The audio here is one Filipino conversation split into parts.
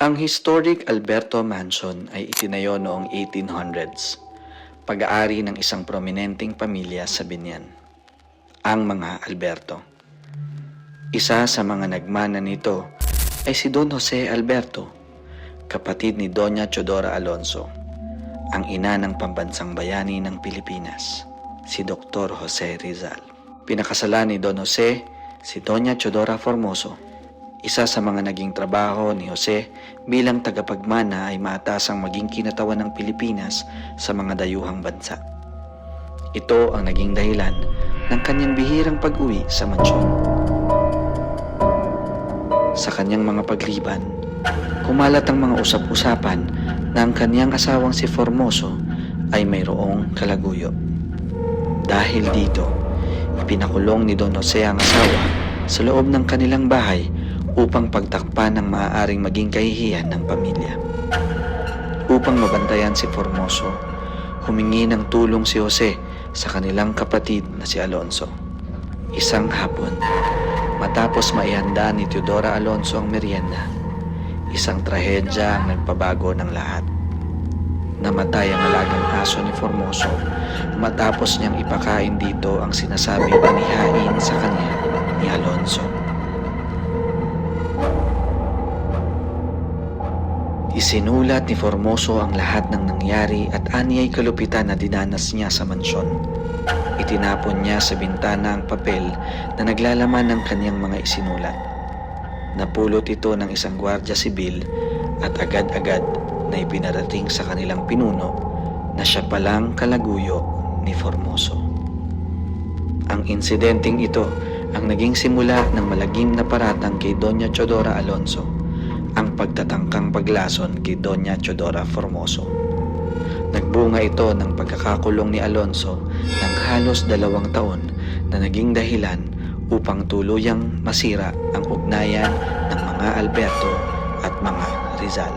Ang historic Alberto Mansion ay itinayo noong 1800s, pag-aari ng isang prominenteng pamilya sa Binyan, ang mga Alberto. Isa sa mga nagmana nito ay si Don Jose Alberto, kapatid ni Doña Chodora Alonso, ang ina ng pambansang bayani ng Pilipinas, si Dr. Jose Rizal. Pinakasalan ni Don Jose si Doña Chodora Formoso, isa sa mga naging trabaho ni Jose bilang tagapagmana ay maatasang maging kinatawan ng Pilipinas sa mga dayuhang bansa. Ito ang naging dahilan ng kanyang bihirang pag-uwi sa mansyon. Sa kanyang mga pagliban, kumalat ang mga usap-usapan na ang kanyang asawang si Formoso ay mayroong kalaguyo. Dahil dito, ipinakulong ni Don Jose ang asawa sa loob ng kanilang bahay upang pagtakpan ng maaaring maging kahihiyan ng pamilya. Upang mabantayan si Formoso, humingi ng tulong si Jose sa kanilang kapatid na si Alonso. Isang hapon, matapos maihanda ni Teodora Alonso ang merienda, isang trahedya ang nagpabago ng lahat. Namatay ang alagang aso ni Formoso matapos niyang ipakain dito ang sinasabing inihain sa kanya ni Alonso. Isinulat ni Formoso ang lahat ng nangyari at aniyay kalupitan na dinanas niya sa mansyon. Itinapon niya sa bintana ang papel na naglalaman ng kanyang mga isinulat. Napulot ito ng isang gwardya sibil at agad-agad na ipinarating sa kanilang pinuno na siya palang kalaguyo ni Formoso. Ang insidenteng ito ang naging simula ng malagim na paratang kay Doña Chodora Alonso, ang pagtatangkang paglason kay Doña Chodora Formoso. Nagbunga ito ng pagkakakulong ni Alonso ng halos dalawang taon na naging dahilan upang tuluyang masira ang ugnayan ng mga Alberto at mga Rizal.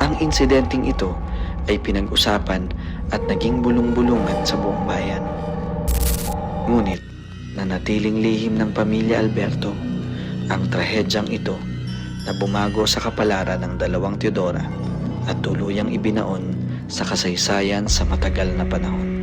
Ang insidenteng ito ay pinag-usapan at naging bulong-bulungan sa buong bayan. Ngunit nanatiling lihim ng pamilya Alberto ang trahedyang ito na bumago sa kapalaran ng dalawang Teodora at tuluyang ibinaon sa kasaysayan sa matagal na panahon.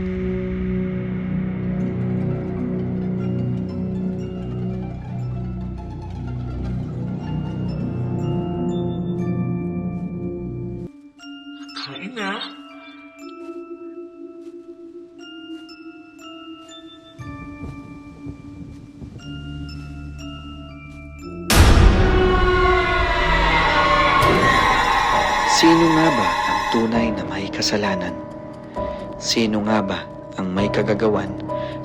Sino nga ba ang tunay na may kasalanan? Sino nga ba ang may kagagawan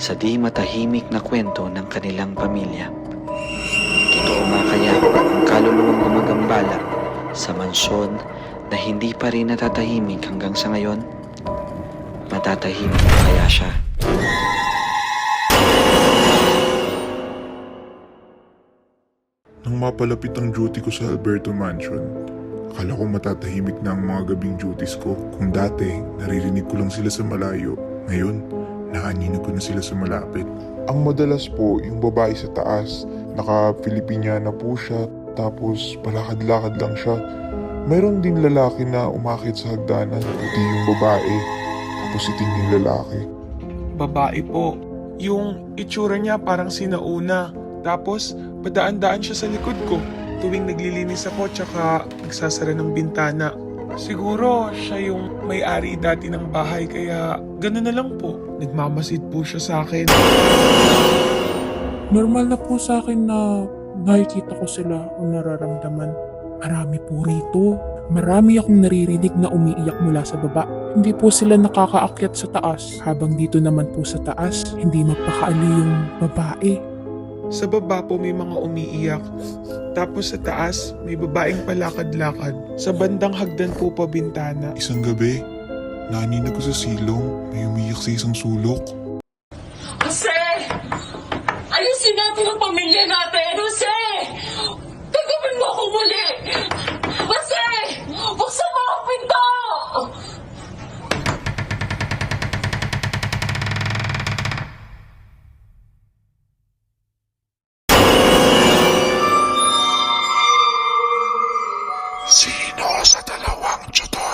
sa di matahimik na kwento ng kanilang pamilya? Totoo nga kaya ang kaluluwang gumagambala sa mansyon na hindi pa rin natatahimik hanggang sa ngayon? Matatahimik kaya siya? Nang mapalapit ang duty ko sa Alberto Mansion, akala ko matatahimik na ang mga gabing duties ko. Kung dati, naririnig ko lang sila sa malayo, ngayon, naaninig ko na sila sa malapit. Ang madalas po, yung babae sa taas, naka-Filipiniana po siya, tapos palakad-lakad lang siya. Mayroon din lalaki na umakit sa hagdanan, puti yung babae, tapos itim yung lalaki. Babae po. Yung itsura niya parang sinauna. Tapos, padaan-daan siya sa likod ko. Tuwing naglilinis ako tsaka nagsasara ng bintana. Siguro siya yung may-ari dati ng bahay kaya gano'n na lang po. Nagmamasid po siya sa akin. Normal na po sa akin na nakikita ko sila o nararamdaman. Marami po rito. Marami akong naririnig na umiiyak mula sa baba. Hindi po sila nakakaakyat sa taas. Habang dito naman po sa taas, hindi mapakaali yung babae. Sa baba po may mga umiiyak. Tapos sa taas, may babaeng palakad-lakad. Sa bandang hagdan po pa bintana. Isang gabi, nanin ako sa silong. May umiiyak sa isang sulok. Jose! Ayusin natin ang pamilya natin, Jose! Tagapin mo ako muli! sa dalawang tutor.